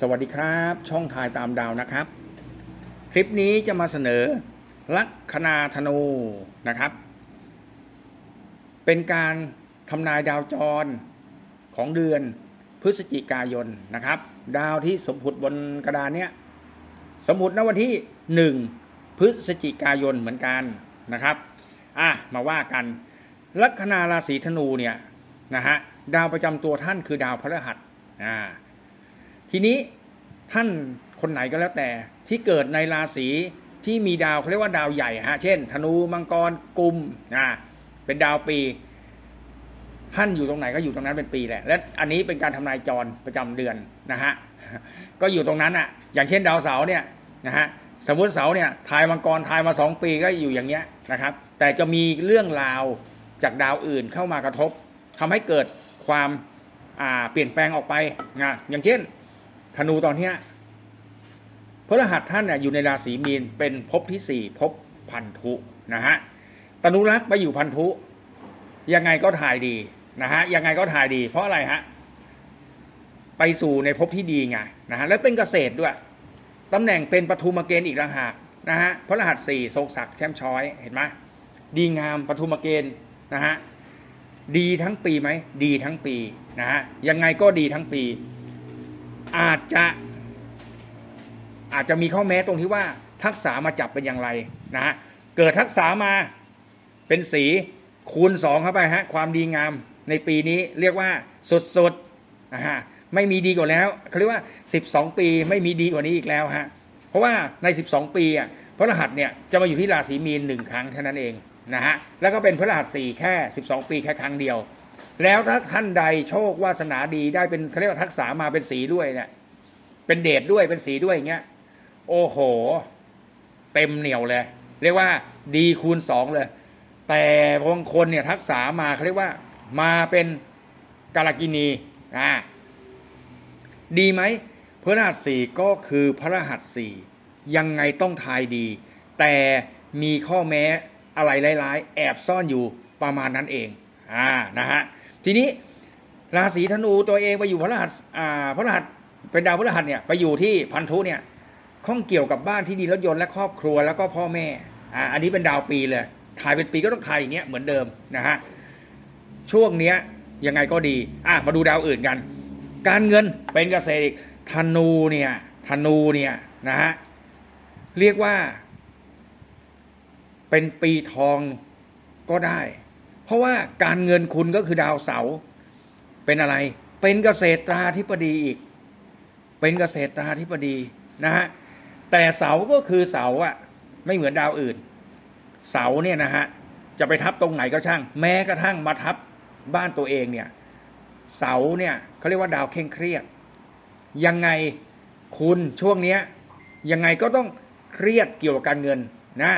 สวัสดีครับ ช่องทายตามดาวนะครับ คลิปนี้จะมาเสนอลัคนาธนูนะครับ เป็นการทำนายดาวจรของเดือนพฤศจิกายนนะครับ ดาวที่สมผุดบนกระดานเนี้ยสมผุดณวันที่หนึ่งพฤศจิกายนเหมือนกันนะครับอะมาว่ากันลัคนาราศีธนูเนี่ยนะฮะดาวประจำตัวท่านคือดาวพฤหัสอ่า ทีนี้ท่านคนไหนก็แล้วแต่ที่เกิดในราศีที่มีดาวเขาเรียกว่าดาวใหญ่ฮะ เช่น ธนูมังกรกุมอ่าเป็นดาวปี ท่านอยู่ตรงไหนก็อยู่ตรงนั้นเป็นปีแหละ และอันนี้เป็นการทำนายจรประจำเดือนนะฮะก็อยู่ตรงนั้นอะ อย่างเช่นดาวเสาร์เนี่ยนะฮะสมมติเสาร์เนี่ยทายมังกรทายมาสองปีก็อยู่อย่างเงี้ยนะครับ แต่จะมีเรื่องราวจากดาวอื่นเข้ามากระทบทำให้เกิดความเปลี่ยนแปลงออกไปนะอย่างเช่น ธนูตอนเนี้ยพระรหัสท่านเนี่ยอยู่ในราศีมีนเป็นภพที่สี่ภพพันธุนะฮะตนุรักษ์ไปอยู่พันธุ ยังไงก็ถ่ายดีนะฮะยังไงก็ถ่ายดี เพราะอะไรฮะไปสู่ในภพที่ดีไงนะฮะแล้วเป็นเกษตรด้วยตำแหน่งเป็นปฐุมเกณฑ์อีกต่างหากนะฮะพระรหัสสี่ทรงศักดิ์แช่มช้อยเห็นไหมดีงามปฐุมเกณฑ์นะฮะดีทั้งปีไหมดีทั้งปีนะฮะยังไงก็ดีทั้งปี อาจจะ อาจจะมีข้อแม้ตรงที่ว่าทักษะมาจับเป็นอย่างไรนะฮะเกิดทักษะมาเป็นสีคูณสองเข้าไปฮะความดีงามในปีนี้เรียกว่าสุดๆนะฮะไม่มีดีกว่าแล้วเขาเรียกว่า 12 ปีไม่มีดีกว่านี้อีกแล้วฮะเพราะว่าใน 12 ปีอะพระรหัสเนี่ยจะมาอยู่ที่ราศีมีนหนึ่งครั้งเท่านั้นเองนะฮะแล้วก็เป็นพระรหัสสี่แค่ 12 ปีแค่ครั้งเดียว แล้วถ้าท่านใดโชควาสนาดีได้เป็นเขาเรียกว่าทักษะมาเป็นสีด้วยเนี่ย เป็นเดทด้วยเป็นสีด้วยอย่างเงี้ย โอ้โห เต็มเหนียวเลย เรียกว่าดีคูณสองเลย แต่บางคนเนี่ยทักษะมาเขาเรียกว่า มาเป็นกาลกินีอ่าดีไหมพระรหัสสี่ก็คือพระรหัสสี่ยังไงต้องทายดี แต่มีข้อแม้อะไรร้ายๆ แอบซ่อนอยู่ประมาณนั้นเอง อ่า นะฮะ ทีนี้ราศีธนูตัวเองไปอยู่พระรหัสอ่าพระรหัสเป็นดาวพระรหัสเนี่ยไปอยู่ที่พันธุเนี่ยข้องเกี่ยวกับบ้านที่ดินรถยนต์และครอบครัวแล้วก็พ่อแม่อ่าอันนี้เป็นดาวปีเลยถ่ายเป็นปีก็ต้องถ่ายอย่างเงี้ยเหมือนเดิมนะฮะช่วงเนี้ยยังไงก็ดีอะมาดูดาวอื่นกัน การเงินเป็นเกษตรอีกธนูเนี่ยธนูเนี่ยนะฮะเรียกว่า เป็นปีทองก็ได้ เพราะว่าการเงินคุณก็คือดาวเสาเป็นอะไร เป็นเกษตราธิบดีอีก เป็นเกษตราธิบดีนะฮะแต่เสาก็คือเสาอะไม่เหมือนดาวอื่น เสาเนี่ยนะฮะจะไปทับตรงไหนก็ช่าง แม้กระทั่งมาทับบ้านตัวเองเนี่ยเสาเนี่ยเขาเรียกว่าดาวเคร่งเครียดยังไงคุณช่วงเนี้ยยังไงก็ต้องเครียดเกี่ยวกับการเงินนะ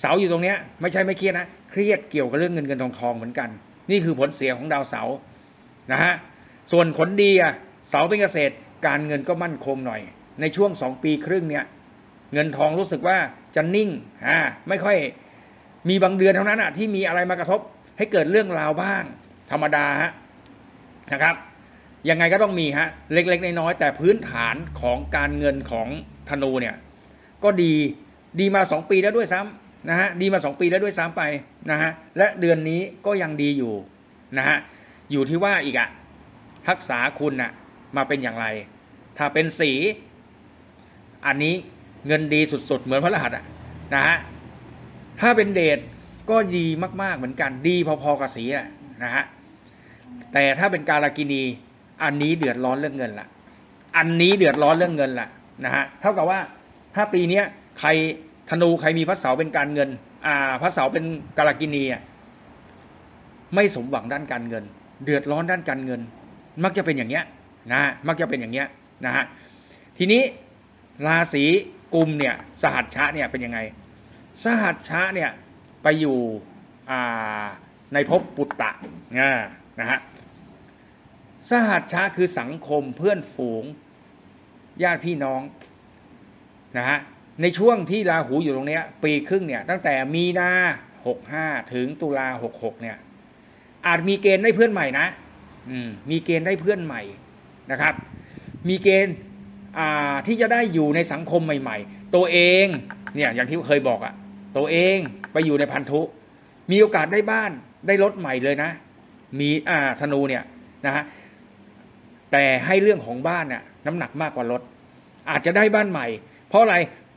เสาอยู่ตรงเนี้ยไม่ใช่ไม่เครียดนะเครียดเกี่ยวกับเรื่องเงินเงินทองทองเหมือนกัน นี่คือผลเสียของดาวเสานะฮะส่วนผลดีอะเสาเป็นเกษตรการเงินก็มั่นคงหน่อย ในช่วงสองปีครึ่งเนี่ยเงินทองรู้สึกว่าจะนิ่งอ่าไม่ค่อยมีบางเดือนเท่านั้นอะที่มีอะไรมากระทบให้เกิดเรื่องราวบ้าง ธรรมดาฮะนะครับยังไงก็ต้องมีฮะเล็กๆน้อยๆแต่พื้นฐานของการเงินของธนูเนี่ยก็ดีดีมาสองปีแล้วด้วยซ้ำ นะฮะดีมาสองปีแล้วด้วยซ้ำไปนะฮะและเดือนนี้ก็ยังดีอยู่นะฮะอยู่ที่ว่าอีกอะทักษะคุณน่ะมาเป็นอย่างไร ถ้าเป็นสี อันนี้เงินดีสุดๆ เหมือนพระรหัสอะนะฮะถ้าเป็นเดทก็ดีมากๆเหมือนกันดีพอๆกับสีอะนะฮะแต่ถ้าเป็นการากินี อันนี้เดือดร้อนเรื่องเงินละอันนี้เดือดร้อนเรื่องเงินละนะฮะเท่ากับว่าถ้าปีเนี้ยใคร ธนูใครมีพระเสาร์เป็นการเงิน อ่า พระเสาร์เป็นการากินีอะไม่สมหวังด้านการเงิน เดือดร้อนด้านการเงิน มักจะเป็นอย่างเงี้ยนะฮะมักจะเป็นอย่างเงี้ยนะฮะทีนี้ราศีกุมเนี่ยสหัชชะเนี่ยเป็นยังไง สหัชชะเนี่ยไปอยู่อ่าในภพปุตตะนะฮะสหัชชะคือสังคมเพื่อนฝูงญาติพี่น้องนะฮะ ในช่วงที่ราหูอยู่ตรงเนี้ย ปีครึ่งเนี่ย ตั้งแต่มีนาหกห้าถึงตุลาหกหกเนี่ย อาจมีเกณฑ์ได้เพื่อนใหม่นะอืมมีเกณฑ์ได้เพื่อนใหม่นะครับ มีเกณฑ์อ่าที่จะได้อยู่ในสังคมใหม่ ๆ ตัวเองเนี่ยอย่างที่เคยบอกอะตัวเองไปอยู่ในพันธุ มีโอกาสได้บ้านได้รถใหม่เลยนะ มีอ่าธนูเนี่ยนะฮะแต่ให้เรื่องของบ้านน่ะน้ำหนักมากกว่ารถ อาจจะได้บ้านใหม่ เพราะอะไร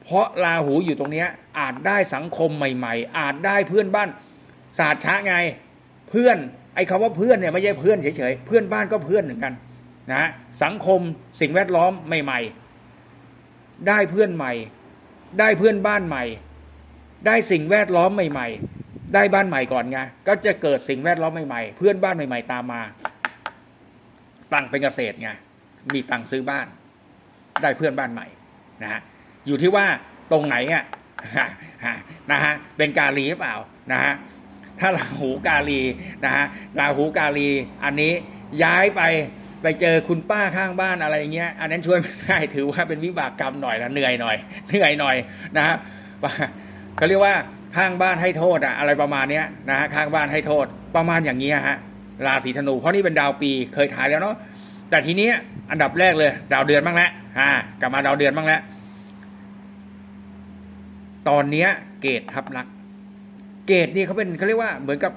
เพราะราหูอยู่ตรงเนี้ยอาจได้สังคมใหม่ ๆ อาจได้เพื่อนบ้านศาสตร์ช้าไง เพื่อนไอ้คำว่าเพื่อนเนี่ยไม่ใช่เพื่อนเฉยๆเพื่อนบ้านก็เพื่อนเหมือนกันนะสังคมสิ่งแวดล้อมใหม่ ๆ ได้เพื่อนใหม่ ได้เพื่อนบ้านใหม่ ได้สิ่งแวดล้อมใหม่ ๆ ได้บ้านใหม่ก่อนไงก็จะเกิดสิ่งแวดล้อมใหม่ๆเพื่อนบ้านใหม่ ๆ ตามมาตั้งเป็นเกษตรไงมีตังซื้อบ้าน ได้เพื่อนบ้านใหม่นะฮะ อยู่ที่ว่าตรงไหนอะนะฮะเป็นกาลีหรือเปล่านะฮะถ้าราหูกาลีนะฮะราหูกาลีอันนี้ย้ายไปไปเจอคุณป้าข้างบ้านอะไรเงี้ย อันนั้นช่วยไม่ได้ถือว่าเป็นวิบากกรรมหน่อยละเหนื่อยหน่อยเหนื่อยหน่อยนะฮะเขาเรียกว่าข้างบ้านให้โทษอะอะไรประมาณเนี้ยนะฮะข้างบ้านให้โทษประมาณอย่างนี้ยฮะราศีธนูเพราะนี่เป็นดาวปีเคยถ่ายแล้วเนาะแต่ทีเนี้ยอันดับแรกเลย ดาวเดือนบ้างแล้วอ่ากลับมาดาวเดือนบ้างแล้ว ตอนเนี้ยเกตทับลักษ์เกตนี่เขาเป็นเขาเรียกว่าเหมือนกับ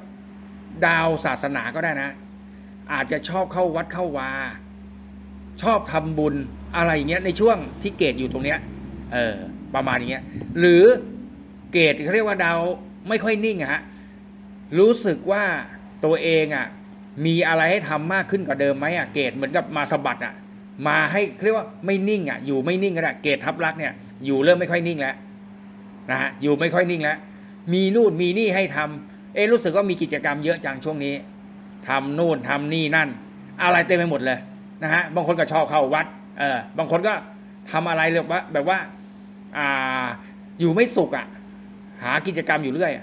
ดาวศาสนาก็ได้นะ อาจจะชอบเข้าวัดเข้าวา ชอบทำบุญอะไรอย่างเงี้ยในช่วงที่เกตอยู่ตรงเนี้ย เออ ประมาณอย่างเงี้ย หรือเกตเขาเรียกว่าดาวไม่ค่อยนิ่งฮะรู้สึกว่าตัวเองอะ มีอะไรให้ทำมากขึ้นกว่าเดิมไหมอะเกตเหมือนกับมาสะบัดอะ มาให้เรียกว่าไม่นิ่งอะ อยู่ไม่นิ่งก็ได้เกตทับลักเนี่ยอยู่เริ่มไม่ค่อยนิ่งแล้ว นะฮะอยู่ไม่ค่อยนิ่งแล้วมีนู่นมีนี่ให้ทำเอ๊รู้สึกว่ามีกิจกรรมเยอะจังช่วงนี้ทำนู่นทำนี่นั่น อะไรเต็มไปหมดเลยนะฮะบางคนก็ชอบเข้าวัดเออบางคนก็ทำอะไรแบบว่าแบบว่าอ่าอยู่ไม่สุขอะ หากิจกรรมอยู่เรื่อยอ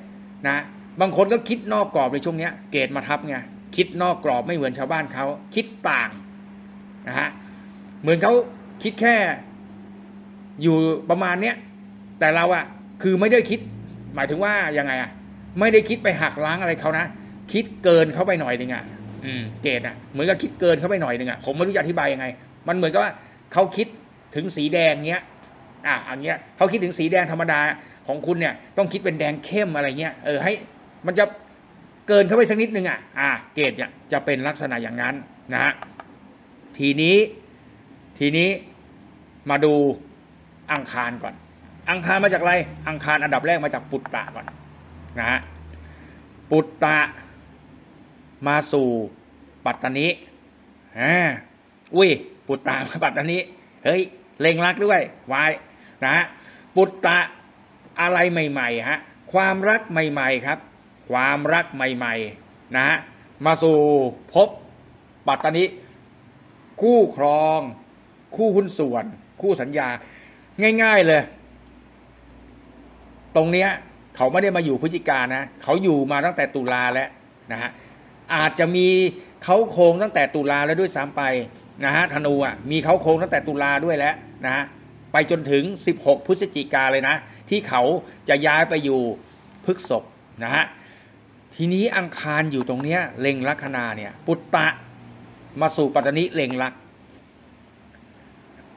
นะบางคนก็คิดนอกกรอบในช่วงเนี้ย เกตมาทับไงคิดนอกกรอบไม่เหมือนชาวบ้านเขาคิดต่างนะฮะเหมือนเขาคิดแค่อยู่ประมาณเนี้ยแต่เราอะ คือไม่ได้คิด หมายถึงว่ายังไงอะ ไม่ได้คิดไปหักล้างอะไรเขานะ คิดเกินเข้าไปหน่อยหนึ่งอะอืมเกตอะเหมือนกับคิดเกินเข้าไปหน่อยหนึ่งอะผมไม่รู้จะอธิบายยังไง มันเหมือนกับว่าเขาคิดถึงสีแดงเงี้ย อะอันเงี้ยเขาคิดถึงสีแดงธรรมดาของคุณเนี่ย ต้องคิดเป็นแดงเข้มอะไรเงี้ยเออให้ มันจะเกินเข้าไปสักนิดนึงอะอะเกตจะจะเป็นลักษณะอย่างนั้นนะฮะทีนี้ทีนี้มาดูอังคารก่อน อังคารมาจากอะไร อังคารอันดับแรกมาจากปุตตะก่อนนะฮะปุตตะมาสู่ปัตตานิอ่าอุ้ยปุตตะมาปัตตานิเฮ้ยเล็งรักด้วยไว้นะฮะปุตตะอะไรใหม่ๆฮะความรักใหม่ๆครับ ความรักใหม่ๆนะฮะมาสู่พบปัตตานิคู่ครอง คู่หุ้นส่วน คู่สัญญา ง่าย ๆ เลย ตรงเนี้ยเขาไม่ได้มาอยู่พฤศจิกานะเขาอยู่มาตั้งแต่ตุลาแล้วนะฮะอาจจะมีเขาโครงตั้งแต่ตุลาแล้วด้วยซ้ำไปนะฮะธนูอะมีเขาโครงตั้งแต่ตุลาด้วยแล้วนะฮะไปจนถึง 16 พฤศจิกาเลยนะ ที่เขาจะย้ายไปอยู่พฤกษบนะฮะทีนี้อังคารอยู่ตรงเนี้ยเล็งลัคนาเนี่ย ปุตตะมาสู่ปัตตนิเล็งลัก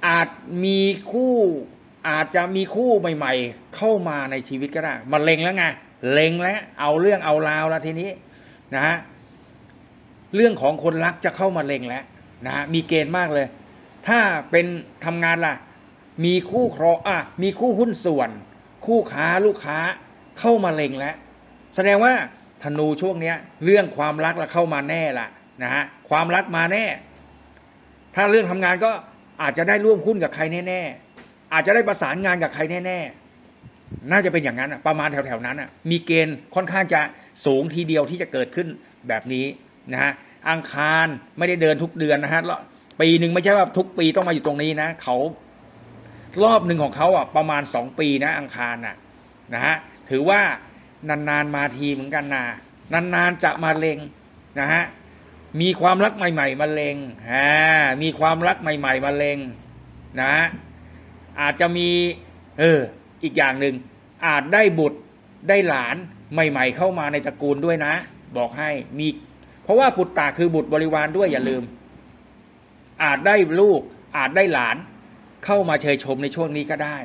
อาจมีคู่ อาจจะมีคู่ใหม่ ๆ เข้ามาในชีวิตก็ได้มาเล็งแล้วไงเล็งแล้วเอาเรื่องเอาราวแล้วทีนี้นะฮะเรื่องของคนรักจะเข้ามาเล็งแล้วนะฮะมีเกณฑ์มากเลย ถ้าเป็นทำงานล่ะ มีคู่ครองอะมีคู่หุ้นส่วน คู่ค้าลูกค้าเข้ามาเล็งแล้วแสดงว่าธนูช่วงเนี้ย เรื่องความรักละเข้ามาแน่ละนะฮะความรักมาแน่ ถ้าเรื่องทำงานก็อาจจะได้ร่วมหุ้นกับใครแน่ๆ อาจจะได้ประสานงานกับใครแน่ๆ น่าจะเป็นอย่างนั้นอะประมาณแถวๆนั้นอะมีเกณฑ์ค่อนข้างจะสูงทีเดียวที่จะเกิดขึ้นแบบนี้นะฮะอังคารไม่ได้เดินทุกเดือนนะฮะแล้วปีหนึ่งไม่ใช่ว่าทุกปีต้องมาอยู่ตรงนี้นะเขารอบหนึ่งของเขาอะประมาณสองปีนะอังคารน่ะนะฮะถือว่านานๆมาทีเหมือนกันนะนานๆจะมาเลงนะฮะมีความรักใหม่ ๆ มาเลงอ่ามีความรักใหม่ ๆ มาเลงนะฮะ อาจจะมีเอออีกอย่างหนึ่งอาจได้บุตรได้หลานใหม่ ๆ เข้ามาในตระกูลด้วยนะ บอกให้มี เพราะว่าปุตตะคือบุตรบริวารด้วยอย่าลืม อาจได้ลูก อาจได้หลานเข้ามาเชยชมในช่วงนี้ก็ได้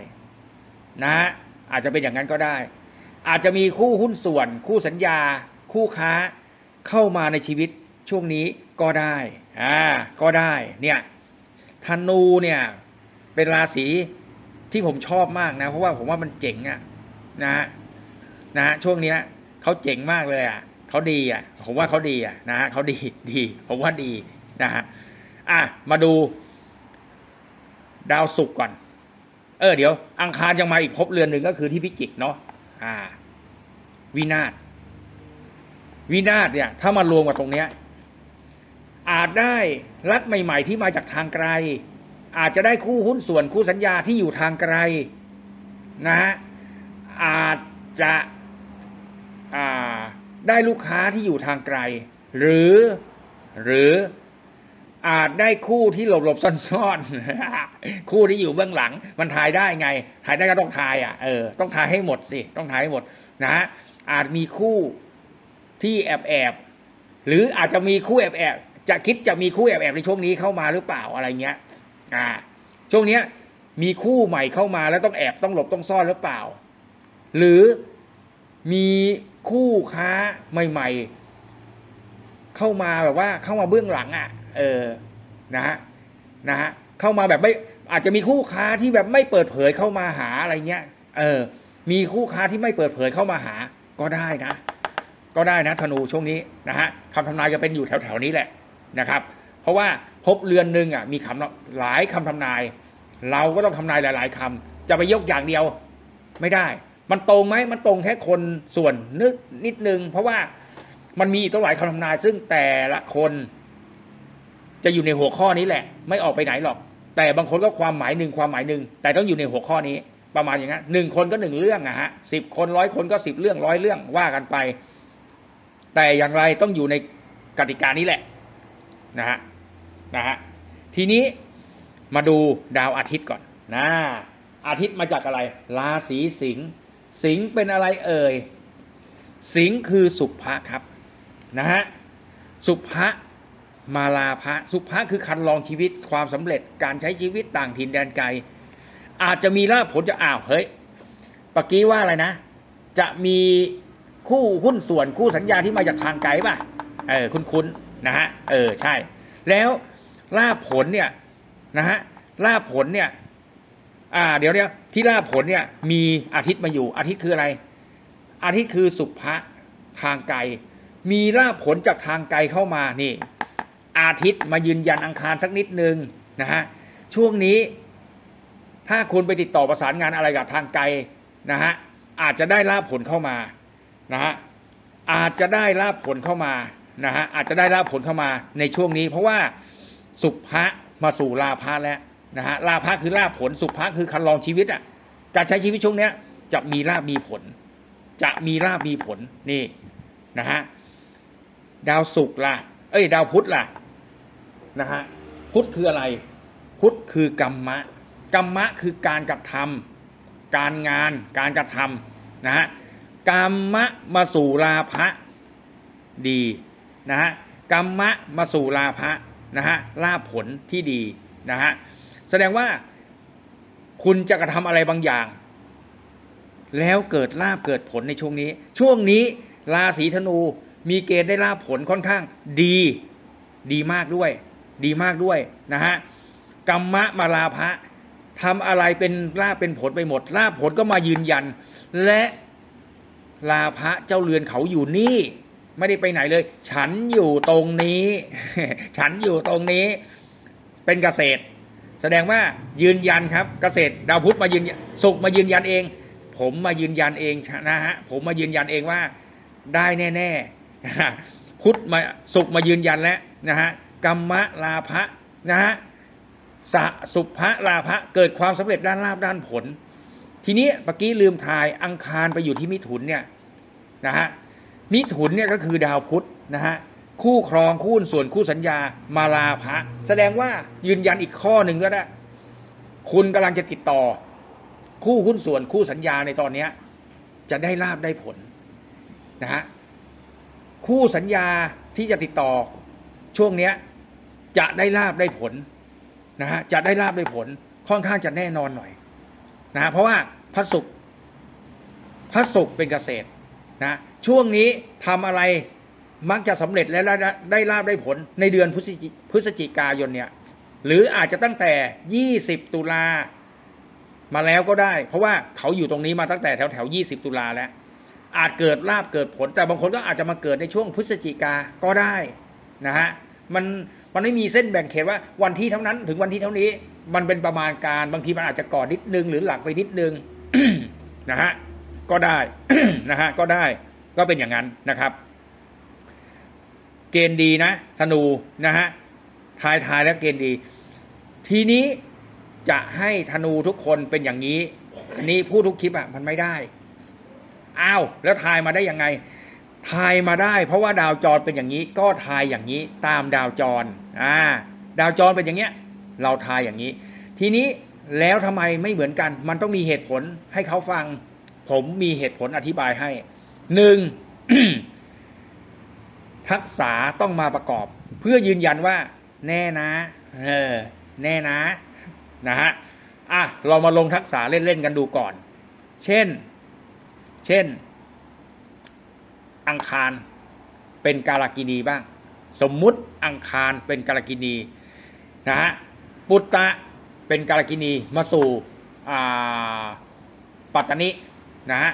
นะฮะอาจจะเป็นอย่างนั้นก็ได้ อาจจะมีคู่หุ้นส่วน คู่สัญญา คู่ค้าเข้ามาในชีวิตช่วงนี้ก็ได้อ่าก็ได้ เนี่ยธนูเนี่ย เป็นราศีที่ผมชอบมากนะ เพราะว่าผมว่ามันเจ๋งอะนะฮะนะฮะช่วงเนี้ยเขาเจ๋งมากเลยอะเขาดีอะ ผมว่าเขาดีอะนะฮะเขาดีดีผมว่าดีนะฮะอะมาดู ดาวศุกร์ก่อน เออเดี๋ยว อังคารยังมาอีกภพเรือนหนึ่งก็คือที่พิจิกเนาะอ่า วินาศวินาศเนี่ย ถ้ามารวมกับตรงเนี้ยอาจได้รักใหม่ ๆ ที่มาจากทางไกล อาจจะได้คู่หุ้นส่วนคู่สัญญาที่อยู่ทางไกลนะฮะอาจจะได้ลูกค้าที่อยู่ทางไกล หรือหรืออาจได้คู่ที่หลบๆซ่อนๆคู่ที่อยู่เบื้องหลัง มันทายได้ไงทายได้ก็ต้องทายอะเออต้องทายให้หมดสิต้องทายให้หมดนะฮะอาจมีคู่ที่แอบแอบหรืออาจจะมีคู่แอบแอบจะคิดจะมีคู่แอบแอบในช่วงนี้เข้ามาหรือเปล่าอะไรเงี้ย อ่า ช่วงเนี้ย มีคู่ใหม่เข้ามาแล้วต้องแอบต้องหลบต้องซ่อนหรือเปล่า หรือมีคู่ค้าใหม่ ๆ เข้ามาแบบว่าเข้ามาเบื้องหลังอะ เออนะฮะนะฮะเข้ามาแบบไม่อาจจะมีคู่ค้าที่แบบไม่เปิดเผยเข้ามาหาอะไรเงี้ย เออ มีคู่ค้าที่ไม่เปิดเผยเข้ามาหา ก็ได้นะ ก็ได้นะธนูช่วงนี้นะฮะคำทำนายจะเป็นอยู่แถวๆนี้แหละนะครับ เพราะว่าพบเรือนหนึ่งอะมีคำหลายคำทำนาย เราก็ต้องทำนายหลาย ๆคำจะไปยกอย่างเดียวไม่ได้ มันตรงไหมมันตรงแค่คนส่วนนึกนิดนึง เพราะว่ามันมีอีกตั้งหลายคำทำนาย ซึ่งแต่ละคน จะอยู่ในหัวข้อนี้แหละ ไม่ออกไปไหนหรอก แต่บางคนก็ความหมายหนึ่งความหมายหนึ่งแต่ต้องอยู่ในหัวข้อนี้ ประมาณอย่างนั้นหนึ่งคนก็หนึ่งเรื่องอะฮะสิบคนร้อยคนก็สิบเรื่องร้อยเรื่องว่ากันไป แต่อย่างไรต้องอยู่ในกติกานี้แหละนะฮะ นะฮะทีนี้มาดูดาวอาทิตย์ก่อนนะอาทิตย์มาจากอะไร ราศีสิงห์สิงห์เป็นอะไรเอ่ย สิงห์คือสุภะครับนะฮะสุภะมาลาภะสุภะคือคันลองชีวิตความสำเร็จการใช้ชีวิตต่างถิ่นแดนไกล อาจจะมีลาภผลจะอ้าวเฮ้ยปกี้ว่าอะไรนะ จะมีคู่หุ้นส่วนคู่สัญญาที่มาจากทางไกลป่ะเออคุ้นๆนะฮะเออใช่ แล้ว ลาภผลเนี่ยนะฮะลาภผลเนี่ย อ่า เดี๋ยวเนี้ยที่ลาภผลเนี่ย มีอาทิตย์มาอยู่อาทิตย์คืออะไร อาทิตย์คือสุภะทางไกล มีลาภผลจากทางไกลเข้ามานี่ อาทิตย์มายืนยันอังคารสักนิดนึงนะฮะช่วงนี้ ถ้าคุณไปติดต่อประสานงานอะไรกับทางไกลนะฮะอาจจะได้ลาภผลเข้ามานะฮะอาจจะได้ลาภผลเข้ามานะฮะอาจจะได้ลาภผลเข้ามาในช่วงนี้ เพราะว่า สุภะมาสู่ลาภะแล้วนะฮะลาภะคือลาผลสุภะคือคันลองชีวิตอะการใช้ชีวิตช่วงเนี้ยจะมีลาภมีผล จะมีลาภมีผลนี่นะฮะดาวศุกร์ล่ะ เอ้ย ดาวพุธล่ะนะฮะพุธคืออะไร พุธคือกรรมะกรรมะคือการกระทำการงาน การกระทำนะฮะกรรมะมาสู่ลาภะดีนะฮะกรรมะมาสู่ลาภะ นะฮะลาผลที่ดีนะฮะแสดงว่าคุณจะกระทำอะไรบางอย่าง แล้วเกิดลาภเกิดผลในช่วงนี้ ช่วงนี้ราศีธนูมีเกณฑ์ได้ลาภผลค่อนข้างดี ดีมากด้วย ดีมากด้วยนะฮะกรรมะมาลาภะทำอะไรเป็นลาภเป็นผลไปหมดลาภผลก็มายืนยัน และลาภะเจ้าเรือนเขาอยู่นี่ ไม่ได้ไปไหนเลย ฉันอยู่ตรงนี้ ฉันอยู่ตรงนี้เป็นเกษตร แสดงว่ายืนยันครับ เกษตรดาวพุธมายืนสุกมายืนยันเอง ผมมายืนยันเองนะฮะผมมายืนยันเองว่าได้แน่ๆพุธมาสุกมายืนยันแล้วนะฮะกรรมะลาภะนะฮะสะสุภะลาภะเกิดความสำเร็จด้านลาภด้านผล ทีนี้เมื่อกี้ลืมทายอังคารไปอยู่ที่มิถุนเนี่ยนะฮะ มิถุนเนี่ยก็คือดาวพุธนะฮะคู่ครองคู่ส่วนคู่สัญญามาลาภะแสดงว่ายืนยันอีกข้อหนึ่งแล้วนะคุณกำลังจะติดต่อ คู่หุ้นส่วนคู่สัญญาในตอนเนี้ย จะได้ลาบได้ผลนะฮะคู่สัญญาที่จะติดต่อช่วงเนี้ย จะได้ลาบได้ผลนะฮะจะได้ลาบได้ผลค่อนข้างจะแน่นอนหน่อยนะะเพราะว่าพระศุกร์พระศุกร์เป็นเกษตรนะ ช่วงนี้ทำอะไรมักจะสำเร็จและได้ได้ลาบได้ผลในเดือนพฤศจิพฤศจิกายนเนี่ยหรืออาจจะตั้งแต่ 20 ตุลามาแล้วก็ได้ เพราะว่าเขาอยู่ตรงนี้มาตั้งแต่แถวแถว20 ตุลาแล้ว อาจเกิดลาบเกิดผล แต่บางคนก็อาจจะมาเกิดในช่วงพฤศจิกาก็ได้นะฮะมันมันไม่มีเส้นแบ่งเขตว่าวันที่เท่านั้นถึงวันที่เท่านี้ มันเป็นประมาณการบางทีมันอาจจะก่อนนิดนึงหรือหลังไปนิดนึงนะฮะก็ได้นะฮะก็ได้ ก็เป็นอย่างนั้นนะครับ เกณฑ์ดีนะธนูนะฮะทายทายแล้วเกณฑ์ดี ทีนี้จะให้ธนูทุกคนเป็นอย่างนี้ อันนี้พูดทุกคลิปอะมันไม่ได้อ้าวแล้วทายมาได้ยังไง ทายมาได้ เพราะว่าดาวจรเป็นอย่างนี้ ก็ทายอย่างนี้ตามดาวจรอ่าดาวจรเป็นอย่างเงี้ย เราทายอย่างนี้ ทีนี้แล้วทำไมไม่เหมือนกัน มันต้องมีเหตุผลให้เขาฟัง ผมมีเหตุผลอธิบายให้ หนึ่งทักษะต้องมาประกอบ เพื่อยืนยันว่า แน่นะ เออ แน่นะ นะฮะอะเรามาลงทักษะเล่น ๆ กันดูก่อน เช่น เช่น อังคารเป็นกาลกินีบ้าง สมมุติอังคารเป็นกาลกินีนะฮะปุตตะเป็นกาลกินีมาสู่อ่าปัตตานินะฮะ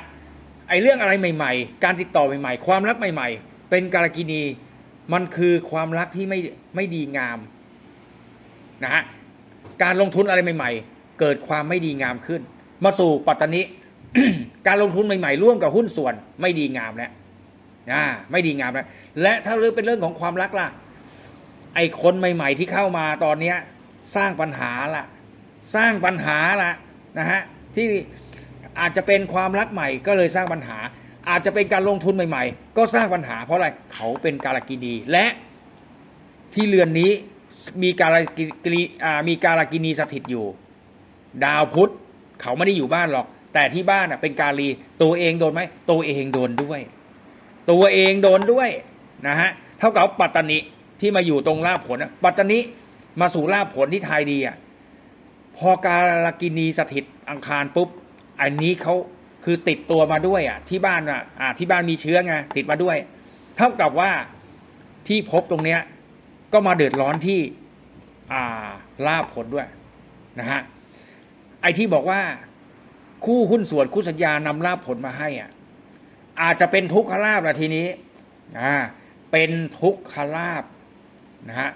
ไอเรื่องอะไรใหม่ ๆ การติดต่อใหม่ๆ ความรักใหม่ ๆ เป็นกาลกินีมันคือความรักที่ไม่ไม่ดีงามนะฮะการลงทุนอะไรใหม่ ๆ เกิดความไม่ดีงามขึ้น มาสู่ปัตตานิการลงทุนใหม่ๆ ร่วมกับหุ้นส่วนไม่ดีงามแล้วอ่าไม่ดีงามแล้วและถ้าเรื่องเป็นเรื่องของความรักล่ะ ไอ้คนใหม่ ๆ ที่เข้ามาตอนเนี้ย สร้างปัญหาล่ะ สร้างปัญหาล่ะนะฮะที่ อาจจะเป็นความรักใหม่ก็เลยสร้างปัญหา อาจจะเป็นการลงทุนใหม่ ๆ ก็สร้างปัญหา เพราะอะไรเขาเป็นการกินีและที่เรือนนี้มีการกินีมีการกินีสถิตอยู่ ดาวพุธเขาไม่ได้อยู่บ้านหรอก แต่ที่บ้านเป็นการีตัวเองโดนไหมตัวเองโดนด้วย ตัวเองโดนด้วยนะฮะเท่ากับปัตตานิที่มาอยู่ตรงลาภผลปัตตานิมาสู่ลาภผลที่ไทยดีอะพอการลกินีสถิตอังคารปุ๊บ อันนี้เขาคือติดตัวมาด้วยอะ ที่บ้านอะอ่าที่บ้านมีเชื้อไงติดมาด้วย เท่ากับว่าที่พบตรงเนี้ย ก็มาเดือดร้อนที่ อ่าลาภผลด้วยนะฮะไอ้ที่บอกว่า คู่หุ้นส่วนคู่สัญญานำลาภผลมาให้อะ อาจจะเป็นทุกขลาบละทีนี้อ่าเป็นทุกขลาบนะฮะ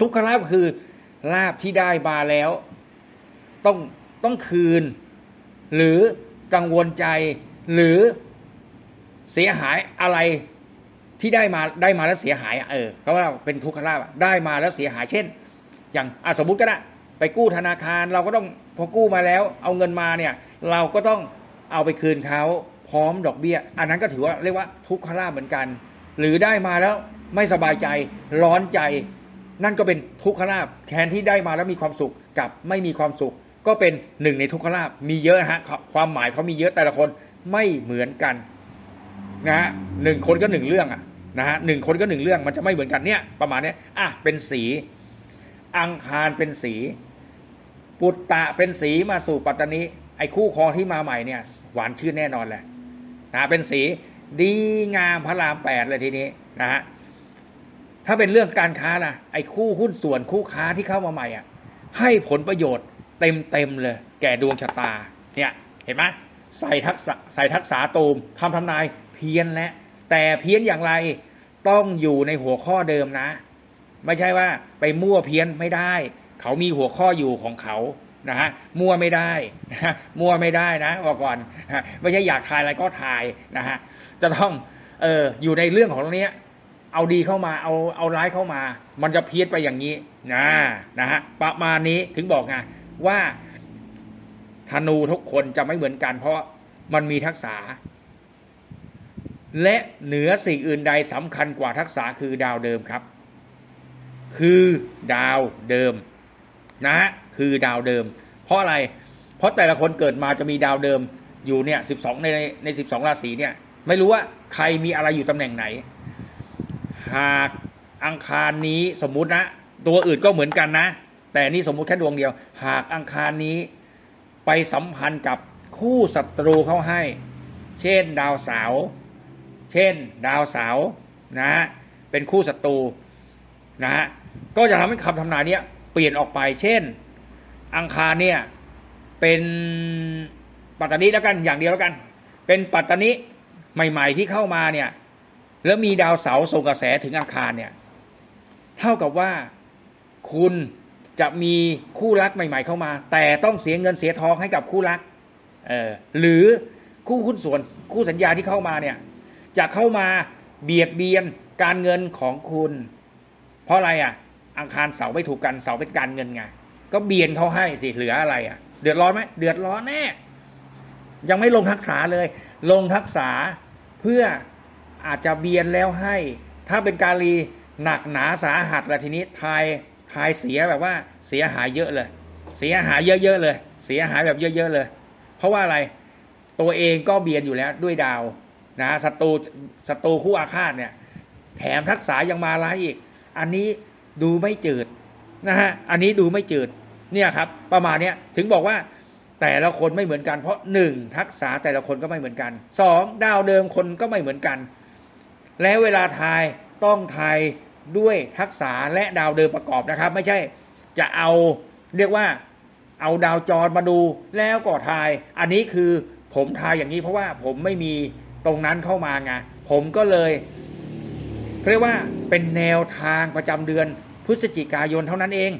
ทุกขลาบคือลาบที่ได้มาแล้ว ต้องต้องคืน หรือกังวลใจหรือเสียหายอะไรที่ได้มาได้มาแล้วเสียหายอเออเขาว่าเป็นทุกขลาบได้มาแล้วเสียหายเช่น อย่างอสมมุติก็ได้ไปกู้ธนาคารเราก็ต้องพอกู้มาแล้ว เอาเงินมาเนี่ย เราก็ต้องเอาไปคืนเขาพร้อมดอกเบี้ย อันนั้นก็ถือว่าเรียกว่าทุกขลาบเหมือนกัน หรือได้มาแล้วไม่สบายใจร้อนใจ นั่นก็เป็นทุกขลาบแทนที่ได้มาแล้วมีความสุขกับไม่มีความสุข ก็เป็นหนึ่งในทุกขลาบมีเยอะฮะความหมายเขามีเยอะแต่ละคนไม่เหมือนกันนะฮะหนึ่งคนก็หนึ่งเรื่องอะนะฮะหนึ่งคนก็หนึ่งเรื่องมันจะไม่เหมือนกันเนี่ยประมาณเนี้ยอะเป็นสี อังคารเป็นสี ปุตตะเป็นสีมาสู่ปัตตานีไอ้คู่ครองที่มาใหม่เนี่ย หวานชื่นแน่นอนเลยนะเป็นสีดีงามพระรามแปดเลยทีนี้นะฮะถ้าเป็นเรื่องการค้าล่ะไอ้คู่หุ้นส่วนคู่ค้าที่เข้ามาใหม่อะให้ผลประโยชน์ เต็มเต็มๆเลย แก่ดวงชะตาเนี่ยเห็นไหมใส่ทักษะใส่ทักษะตูมคำทำนายเพี้ยนและ แต่เพี้ยนอย่างไรต้องอยู่ในหัวข้อเดิมนะ ไม่ใช่ว่าไปมั่วเพี้ยนไม่ได้ เขามีหัวข้ออยู่ของเขานะฮะมั่วไม่ได้นะฮะมั่วไม่ได้นะบอกก่อนไม่ใช่อยากทายอะไรก็ทายนะฮะจะต้องเอออยู่ในเรื่องของตรงนี้เอาดีเข้ามาเอาเอาร้ายเข้ามา มันจะเพี้ยนไปอย่างนี้นะนะฮะประมาณนี้ถึงบอกไง ว่าธนูทุกคนจะไม่เหมือนกัน เพราะมันมีทักษะ และเหนือสิ่งอื่นใดสำคัญกว่าทักษะคือดาวเดิมครับ คือดาวเดิม นะฮะคือดาวเดิม เพราะอะไร เพราะแต่ละคนเกิดมาจะมีดาวเดิมอยู่เนี่ยสิบสองในในสิบสองราศีเนี่ยไม่รู้ว่าใครมีอะไรอยู่ตำแหน่งไหน หากอังคารนี้สมมุตินะ ตัวอื่นก็เหมือนกันนะ แต่นี่สมมุติแค่ดวงเดียว หากอังคารนี้ไปสัมพันธ์กับคู่ศัตรูเขาให้ เช่นดาวเสาร์เช่น ดาวเสาร์นะฮะเป็นคู่ศัตรูนะฮะก็จะทำให้คำทำนายเนี้ยเปลี่ยนออกไป เช่น อังคารเนี่ยเป็นปัตตานีแล้วกันอย่างเดียวแล้วกัน เป็นปัตตานีใหม่ ๆ ที่เข้ามาเนี่ยแล้วมีดาวเสาร์ส่งกระแสถึงอังคารเนี่ย เท่ากับว่าคุณ จะมีคู่รักใหม่ ๆ เข้ามา แต่ต้องเสียเงินเสียทองให้กับคู่รักเออหรือคู่หุ้นส่วนคู่สัญญาที่เข้ามาเนี่ยจะเข้ามาเบียดเบียนการเงินของคุณ เพราะอะไรอะ อังคารเสาไม่ถูกกันเสาเป็นการเงินไงก็เบียนเขาให้สิเหลืออะไรอะ เดือดร้อนไหมเดือดร้อนแน่ยังไม่ลงทักษะเลย ลงทักษะเพื่ออาจจะเบียนแล้วให้ ถ้าเป็นการีหนักหนาสาหัสล้วทีนี้ทาย ทายเสียแบบว่าเสียหายเยอะเลย เสียหายเยอะๆเลย เสียหายแบบเยอะๆเลย เพราะว่าอะไรตัวเองก็เบียนอยู่แล้วด้วยดาวนะศัตรูศัตรูคู่อาฆาตเนี่ยแถมทักษะยังมาร้ายอีก อันนี้ดูไม่จืดนะฮะอันนี้ดูไม่จืดเนี่ยครับ ประมาณเนี้ยถึงบอกว่าแต่ละคนไม่เหมือนกันเพราะหนึ่งทักษะแต่ละคนก็ไม่เหมือนกันสองดาวเดิมคนก็ไม่เหมือนกัน แล้วเวลาทายต้องทาย ด้วยทักษะและดาวเดิมประกอบนะครับ ไม่ใช่จะเอาเรียกว่าเอาดาวจรมาดูแล้วก็ทาย อันนี้คือผมทายอย่างนี้เพราะว่าผมไม่มีตรงนั้นเข้ามาไงผมก็เลยเรียกว่าเป็นแนวทางประจำเดือนพฤศจิกายนเท่านั้นเอง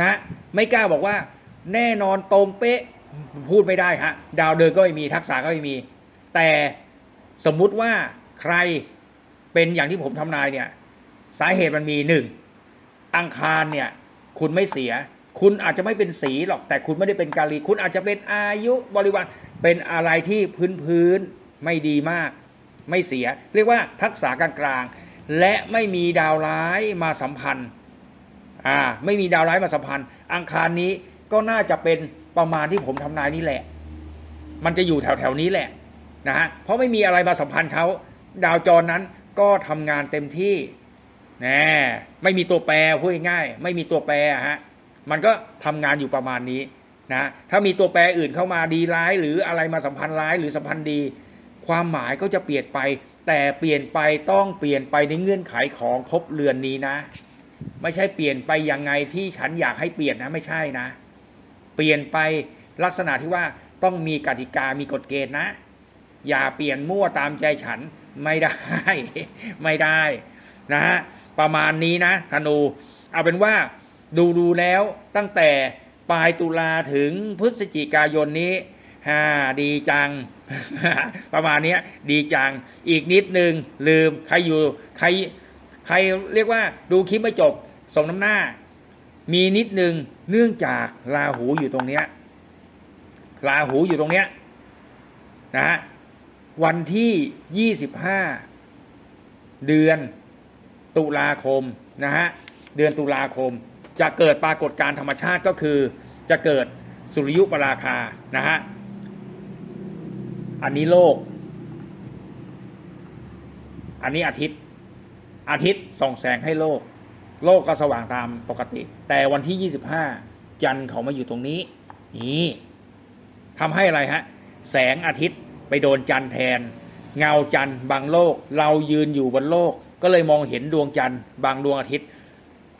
นะ ไม่กล้าบอกว่า แน่นอนตรงเป๊ะพูดไม่ได้ฮะดาวเดินก็ไม่มีทักษะก็ไม่มี แต่สมมุติว่าใครเป็นอย่างที่ผมทำนายเนี่ย สาเหตุมันมีหนึ่งอังคารเนี่ย คุณไม่เสีย คุณอาจจะไม่เป็นสีหรอก แต่คุณไม่ได้เป็นกาลีคุณอาจจะเป็นอายุบริวารเป็นอะไรที่พื้นพื้นไม่ดีมาก ไม่เสีย เรียกว่าทักษะกลางๆและไม่มีดาวร้ายมาสัมพันธ์อ่าไม่มีดาวร้ายมาสัมพันธ์ อังคารนี้ก็น่าจะเป็นประมาณที่ผมทำนายนี่แหละ มันจะอยู่แถวแถวนี้แหละนะฮะเพราะไม่มีอะไรมาสัมพันธ์เขาดาวจรนั้นก็ทำงานเต็มที่ แน่ไม่มีตัวแปรพูดง่ายๆไม่มีตัวแปรอะฮะมันก็ทำงานอยู่ประมาณนี้นะถ้ามีตัวแปรอื่นเข้ามาดีร้าย หรืออะไรมาสัมพันธ์ร้ายหรือสัมพันธ์ดี ความหมายก็จะเปลี่ยนไป แต่เปลี่ยนไปต้องเปลี่ยนไปในเงื่อนไขของภพเรือนนี้นะ ไม่ใช่เปลี่ยนไปยังไงที่ฉันอยากให้เปลี่ยนนะไม่ใช่นะ เปลี่ยนไปลักษณะที่ว่าต้องมีกติกามีกฎเกณฑ์นะ อย่าเปลี่ยนมั่วตามใจฉันไม่ได้ ไม่ได้นะฮะ ประมาณนี้นะธนู เอาเป็นว่าดูดูแล้วตั้งแต่ปลายตุลาถึงพฤศจิกายนนี้ฮ่าดีจัง ประมาณนี้ดีจังอีกนิดนึงลืมใครอยู่ใครใครเรียกว่าดูคลิปไม่จบส่งน้ำหน้า มีนิดนึงเนื่องจากลาหูอยู่ตรงเนี้ยลาหูอยู่ตรงเนี้ยนะวันที่25เดือน ตุลาคมนะฮะเดือนตุลาคม จะเกิดปรากฏการธรรมชาติก็คือจะเกิดสุริยุปราคานะฮะอันนี้โลก อันนี้อาทิตย์ อาทิตย์ส่องแสงให้โลก โลกก็สว่างตามปกติ แต่วันที่ 25 จันทร์เขามาอยู่ตรงนี้ นี่ทำให้อะไรฮะ แสงอาทิตย์ไปโดนจันทร์แทน เงาจันทร์บังโลก เรายืนอยู่บนโลก ก็เลยมองเห็นดวงจันทร์บางดวงอาทิตย์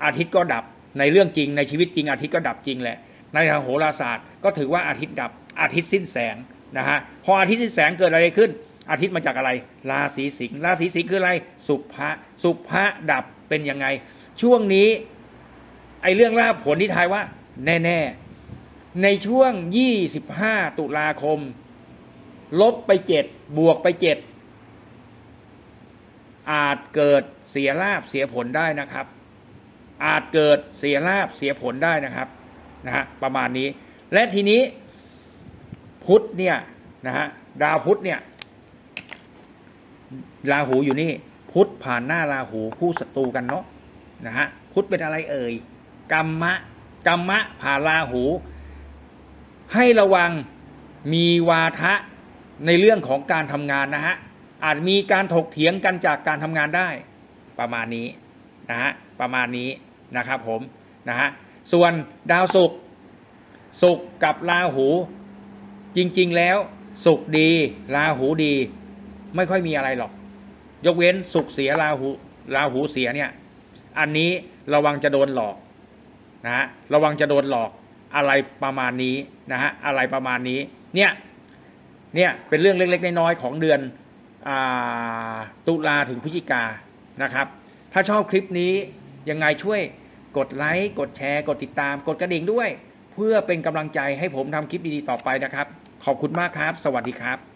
อาทิตย์ก็ดับในเรื่องจริงในชีวิตจริงอาทิตย์ก็ดับจริงแหละ ในทางโหราศาสตร์ก็ถือว่าอาทิตย์ดับอาทิตย์สิ้นแสงนะฮะพออาทิตย์สิ้นแสงเกิดอะไรขึ้น อาทิตย์มาจากอะไร ราศีสิงห์ราศีสิงห์คืออะไร สุภะสุภะดับเป็นยังไง ช่วงนี้ไอเรื่องลาภผลที่ทายว่า แน่ ๆ ในช่วง 25 ตุลาคม ลบไปเจ็ดบวกไปเจ็ด อาจเกิดเสียลาบเสียผลได้นะครับ อาจเกิดเสียลาบเสียผลได้นะครับนะฮะประมาณนี้ และทีนี้พุธเนี่ยนะฮะดาวพุธเนี่ยราหูอยู่นี่ พุธผ่านหน้าราหูคู่ศัตรูกันเนาะนะฮะพุธเป็นอะไรเอ่ยกรรมะกรรมะผ่านราหู ให้ระวังมีวาทะในเรื่องของการทำงานนะฮะ อาจมีการถกเถียงกันจากการทำงานได้ ประมาณนี้นะฮะประมาณนี้นะครับผมนะฮะส่วนดาวศุกร์ศุกร์กับราหู จริงๆแล้วศุกร์ดีราหูดี ไม่ค่อยมีอะไรหรอก ยกเว้นศุกร์เสียราหูราหูเสียเนี่ย อันนี้ระวังจะโดนหลอกนะฮะระวังจะโดนหลอกอะไรประมาณนี้นะฮะอะไรประมาณนี้เนี่ยเนี่ยเป็นเรื่องเล็กๆน้อยๆของเดือน ตุลาถึงพฤศจิกานะครับ ถ้าชอบคลิปนี้ยังไงช่วยกดไลค์กดแชร์ กดติดตาม กดกระดิ่งด้วย เพื่อเป็นกำลังใจให้ผมทำคลิปดีๆต่อไปนะครับ ขอบคุณมากครับ สวัสดีครับ